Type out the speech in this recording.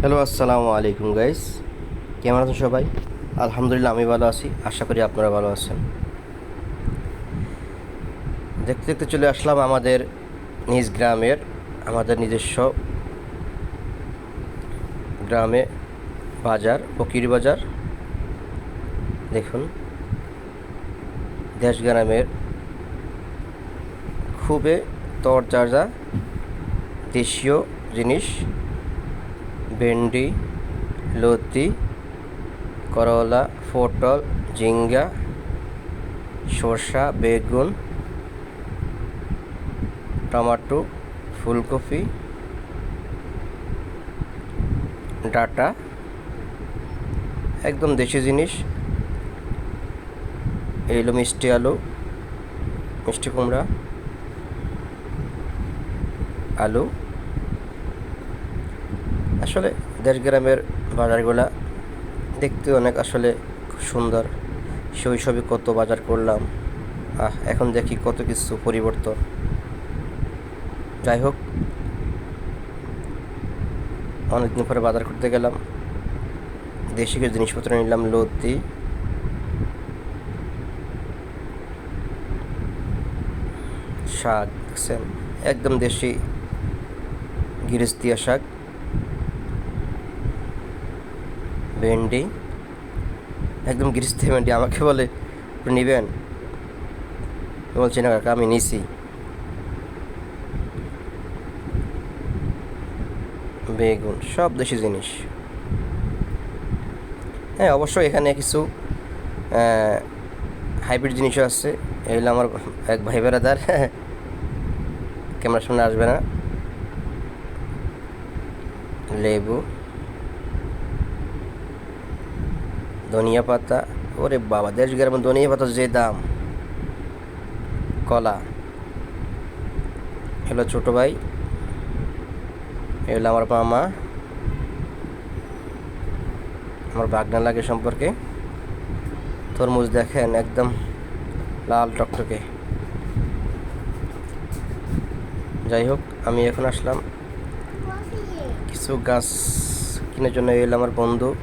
Hello আসসালামু আলাইকুম guys কেমন আছেন সবাই? আলহামদুলিল্লাহ, আমি ভালো আছি। আশা করি আপনারা ভালো আছেন। দেখতে দেখতে চলে আসলাম আমাদের নিজ গ্রামের, আমাদের নিজস্ব গ্রামে বাজার, ফকির বাজার। দেখুন, দেশ গ্রামের খুবই তরতাজা দেশীয় জিনিস। ভেন্ডি, লতি, করলা, পটল, ঝিঙ্গা শসা বেগুন, টমাটো, ফুলকপি, ডাটা, একদম দেশি জিনিস। এলো মিষ্টি আলু, মিষ্টি কুমড়া, আলু। আসলে দেশ গ্রামের বাজারগুলা দেখতে অনেক আসলে খুব সুন্দর। শৈশবে কত বাজার করলাম, আহ, এখন দেখি কত কিছু পরিবর্তন। যাই হোক অনেকদিন পরে বাজার করতে গেলাম। দেশি কিছু জিনিসপত্র নিলাম, লতি। শাক একদম দেশি গিরিস্তিয়া শাক। ভেন্ডি, একদম গৃহস্থ ভেন্ডি, আমাকে বলে নেবেন? নিবেন বলছি, না কাকা, আমি নিছি। বেগুন, সব দেশি জিনিস। হ্যাঁ অবশ্যই এখানে কিছু হাইব্রিড জিনিসও আছে। এগুলো আমার এক ভাই বেড়াদার ক্যামেরার সামনে আসবে না। লেবু। ধনিয়া পাতা, ওরে বাবা, দেশ গ্রামে ধনিয়া পাতা যে দাম। কলা। হলো ছোটো ভাই এগুলো আমার মামা আমার বাগনা লাগে সম্পর্কে। তরমুজ দেখেন একদম লাল টকটকে। যাই হোক, আমি এখন আসলাম। কিছু গাছ কেনার জন্য এলো আমার বন্ধু।